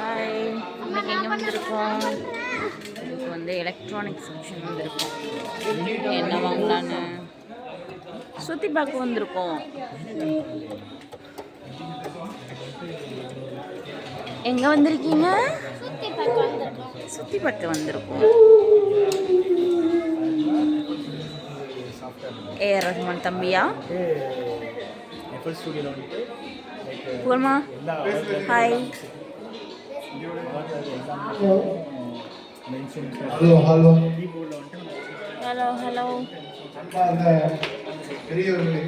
Hi இன்னைக்கு எங்கே வந்திருக்கோம் இப்போ வந்து எலக்ட்ரானிக்ஸ் செக்ஷன் வந்திருக்கோம் என்ன வாங்கலான்னு சுற்றி பார்க்க வந்திருக்கோம் எங்கே வந்திருக்கீங்க சுற்றி பார்க்க வந்திருக்கோம் ஏஆர் ரஹ்மான் தம்பியா F L hi hello hello hello hello பெரியவர்களே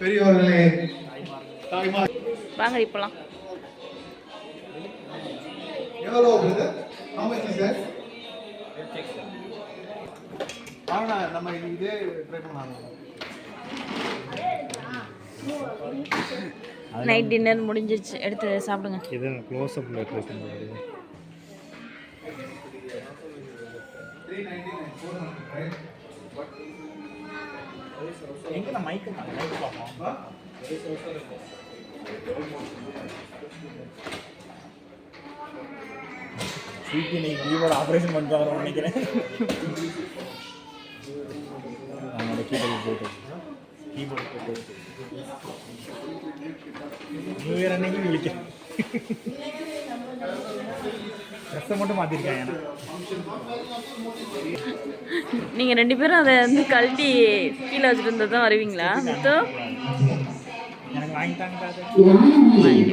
பெரியவர்களே தாய்மார் வாங்கடி போகலாம் எவ்வளோ பிரதர் ஆனா நம்ம இதே ட்ரை பண்ணலாம். நைட் டின்னர் முடிஞ்சிருச்சு. எடுத்து சாப்பிடுங்க. இது க்ளோஸ் நீ கீபோர்டு ஆப்ரேஷன் பண்ணுறாரு நினைக்கிறேன். அவனோட கீபோர்டு போட்டு கீபோர்டு போட்டு நியூ இயர் அன்னைக்கு விழிக்க ட்ரெஸ்ஸை மட்டும் மாற்றிருக்கேன் ஏன்னா நீங்கள் ரெண்டு பேரும் அதை வந்து கழட்டி கீழே வச்சுட்டு இருந்தது தான் வருவீங்களா மொத்தம் எனக்கு வாங்கிட்டாங்க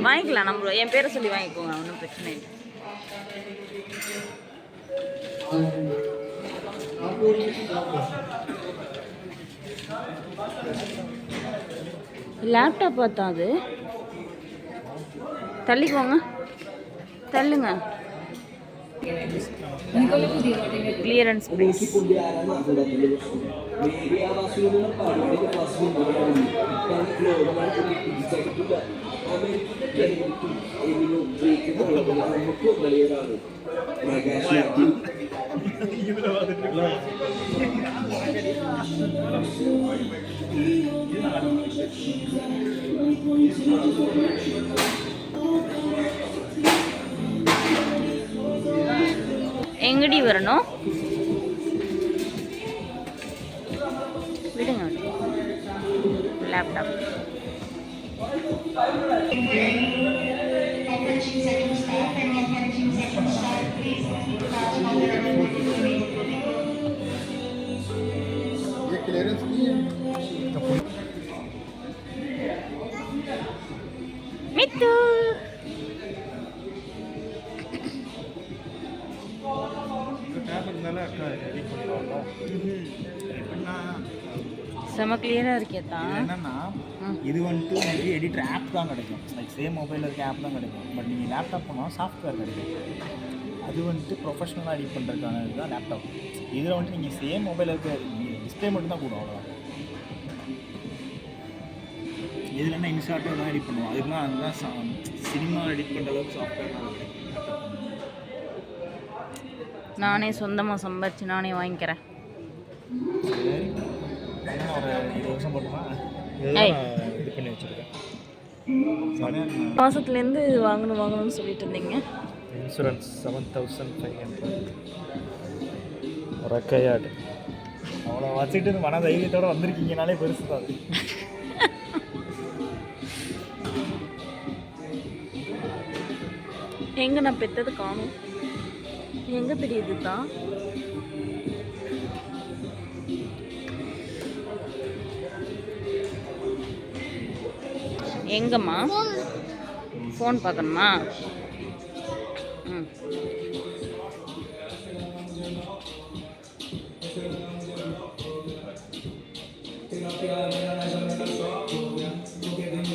வாங்கிக்கலாம் நம்ம என் பேரை சொல்லி வாங்கிக்கோங்க ஒன்றும் பிரச்சனை இல்லை Thank you. லேப்டாப் பார்த்தா அது. தள்ளிக்கோங்க. தள்ளுங்க. கிளியரன்ஸ் ப்ளீஸ் இதுல எங்கடி வரணும்? விடுங்க. லேப்டாப் செம கிளியரா இருக்கேத்தா என்னன்னா இது வந்துட்டு உங்களுக்கு எடிட்டர் ஆப் தான் கிடைக்கும். லைக் சேம் மொபைலில் இருக்க ஆப் தான் கிடைக்கும். பட் நீங்கள் லேப்டாப் போனால் சாஃப்ட்வேர் கிடைக்கும். அது வந்துட்டு ப்ரொஃபஷனலாக எடிட் பண்ணுறதுக்கான இதுதான் லேப்டாப் இதில் வந்துட்டு நீங்கள் சேம் மொபைலில் இருக்க டிஸ்பிளே மட்டும் தான் கூடும் அவ்வளோதான் இதில் என்ன இன்ஷார்ட்டாக தான் எடிட் பண்ணுவோம். அதுக்குலாம் அதுதான் சினிமா எடிட் பண்ணுற அளவுக்கு சாஃப்ட்வேர் தான் நானே சொந்தமா சம்பாரிச்சு நானே வாங்கிக்கிறேன். ஒரு மாசத்துலேருந்து வாங்கணும் வாங்கணும்னு சொல்லிட்டு இருந்தீங்க. Insurance seven thousand five hundred ரெக்கையாடு அவ்வளோ வச்சுக்கிட்டு மன தைரியத்தோட வந்திருக்கீங்கனாலே பெருசு தான் எங்க நான் பெத்தது காணும்? எங்க தெரியுது தான்? எங்கம்மா? ஃபோன் பார்க்கணுமா? ம்.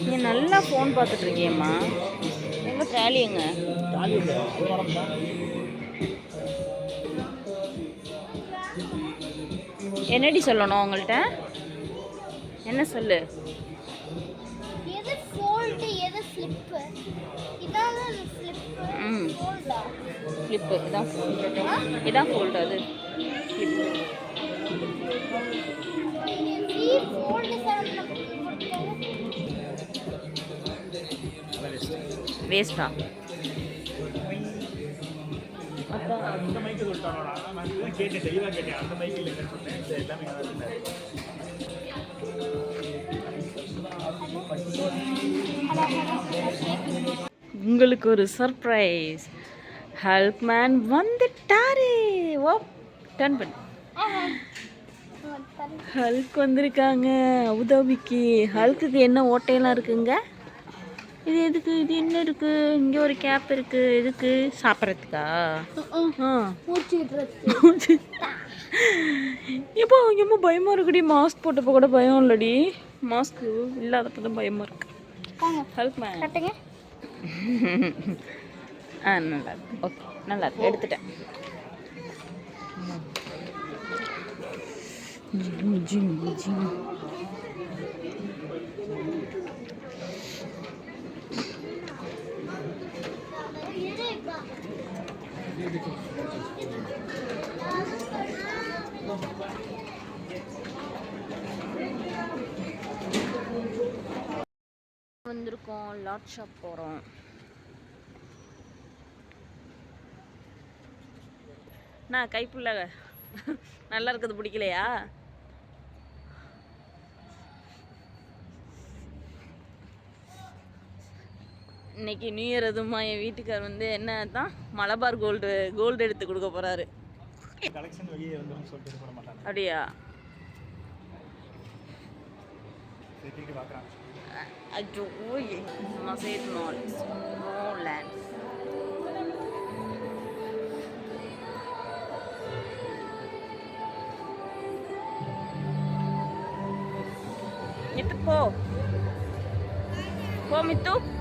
நீ நல்லா ஃபோன் பார்த்துட்டு இருக்கியம்மா. எங்க ட்ராலி எங்க? என்னடி சொல்லணும் உங்கள்கிட்ட என்ன சொல்லு? ஃபோல்டு எது ஃப்ளிப்பு இதான் ஃப்ளிப்பு ம். ஃபோல்டா ஃப்ளிப்பு இதான் ஃபோல்டு இதான் ஃபோல்டு அது. வேஸ்டா அந்த மைக்கு சொல்லிட்டாங்களா நான் கேட்டேன் தெளிவாக கேட்டேன். அந்த மைக்கு இல்லைன்னு சொன்னேன். எல்லாமே உங்களுக்கு ஒரு சர்ப்ரைஸ் ஹல்க் மேன் வந்துட்டாரு. ஓ டர்ன் பண்ணு. ஹல்க் வந்திருக்காங்க. அபுதாபிக்கு ஹல்க்குக்கு என்ன ஓட்டையெல்லாம் இருக்குங்க? இது எதுக்கு? இது என்ன இருக்கு? இங்கே ஒரு கேப் இருக்கு. எதுக்கு? சாப்பிட்றதுக்கா? ஆ. மூச்சு எப்போ எம்மோ பயமாக இருக்குடி. மாஸ்க் போட்டப்போ கூட பயம் இல்லடி. மாஸ்க் இல்லாதப்போ தான் பயமாக இருக்கு. மேன் கட்டுங்க ஆ நல்லா இருக்கு. ஓகே நல்லா இருக்கு. எடுத்துட்டேன். Gym, gym, gym. Lot shop போகிறோம் நான் கைப்புள்ள. நல்லா இருக்கிறது பிடிக்கலையா? இன்னைக்கு நியூ இயர் அதுமா என் வீட்டுக்கார் வந்து என்ன தான் மலபார் கோல்டு கோல்டு எடுத்து கொடுக்க மாட்டாங்க. அப்படியா? செக்யூரிட்டி பார்க்குறாங்க அச்சோ மசேட் மால் நோ லேண்ட் மித்து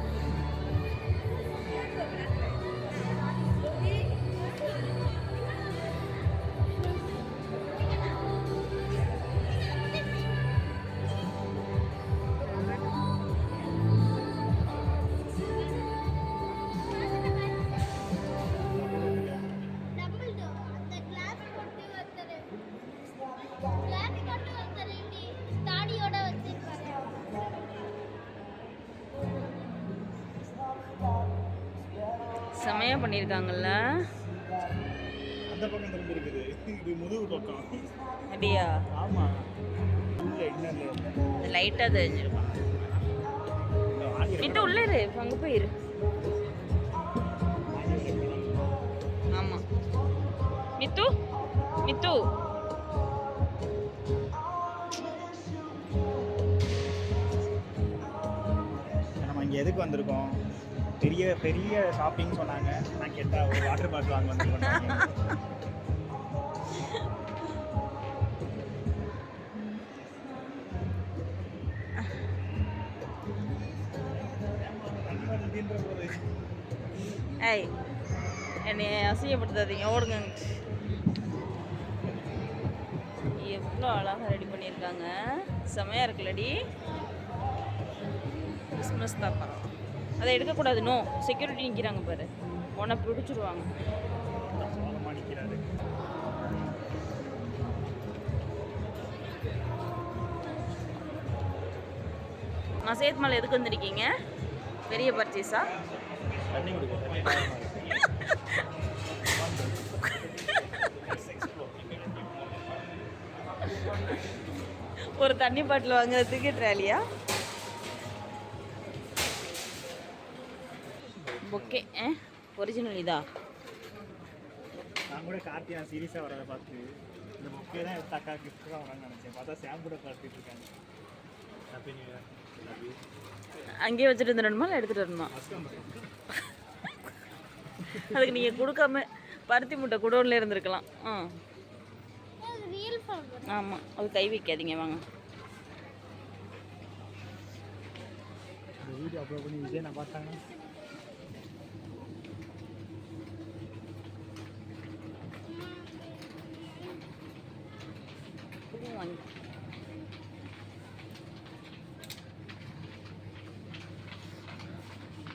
செமையா பண்ணியிருக்காங்கல்ல அப்படியா? ஆமாம் லைட்டாக தெரிஞ்சிருக்கும். மித்து உள்ள இரு. அங்கே போயிரு ஆமாம் மித்து? மித்து? நம்ம இங்கே எதுக்கு வந்திருக்கோம்? பெரிய பெரிய ஷாப்பிங் சொன்னாங்க. நான் கேட்டால் ஒரு வாட்டர் பாட்டில் வாங்க வந்து ஏய் என்னை அசிங்கப்படுத்தாதீங்க. ஓடுங்க. எவ்வளோ அழகாக ரெடி பண்ணியிருக்காங்க. செமையாக இருக்குல்லடி. கிறிஸ்மஸ் தாப்பா அதை எடுக்கக்கூடாது. நோ செக்யூரிட்டி நிற்கிறாங்க பாரு. உன்னை பிடிச்சிருவாங்க. நிற்கிறாரு நான் சேத் மலை எதுக்கு வந்திருக்கீங்க? பெரிய பர்ச்சேஸா ஒரு தண்ணி பாட்டில் வாங்குறதுக்கு ட்ராலியா பொக்கே ஒரிஜினல் இதா நான் கூட கார்த்தியா சீரியஸாக வரதை பார்த்து இந்த புக்கே தான் எடுத்து அக்கா கிஃப்ட் தான் வரான்னு நினச்சேன் பார்த்தா சாம் கூட பார்த்துட்டு இருக்காங்க அங்கேயே வச்சுட்டு வந்துடணுமா இல்லை எடுத்துகிட்டு வரணுமா அதுக்கு நீங்கள் கொடுக்காம பருத்தி முட்டை குடோன்ல இருந்திருக்கலாம் ஆ ஆமாம் அது கை வைக்காதீங்க வாங்க வீடியோ அப்லோட் பண்ணி விஜய் நான் பார்த்தாங்கன்னா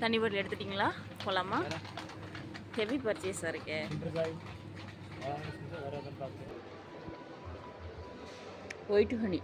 தண்ணி பாட்டில் எடுத்துட்டிங்களா? போகலாமா ஹெவி பர்ச்சேஸாக இருக்கே. இன்டர்காய் ஒயிட் ஹனி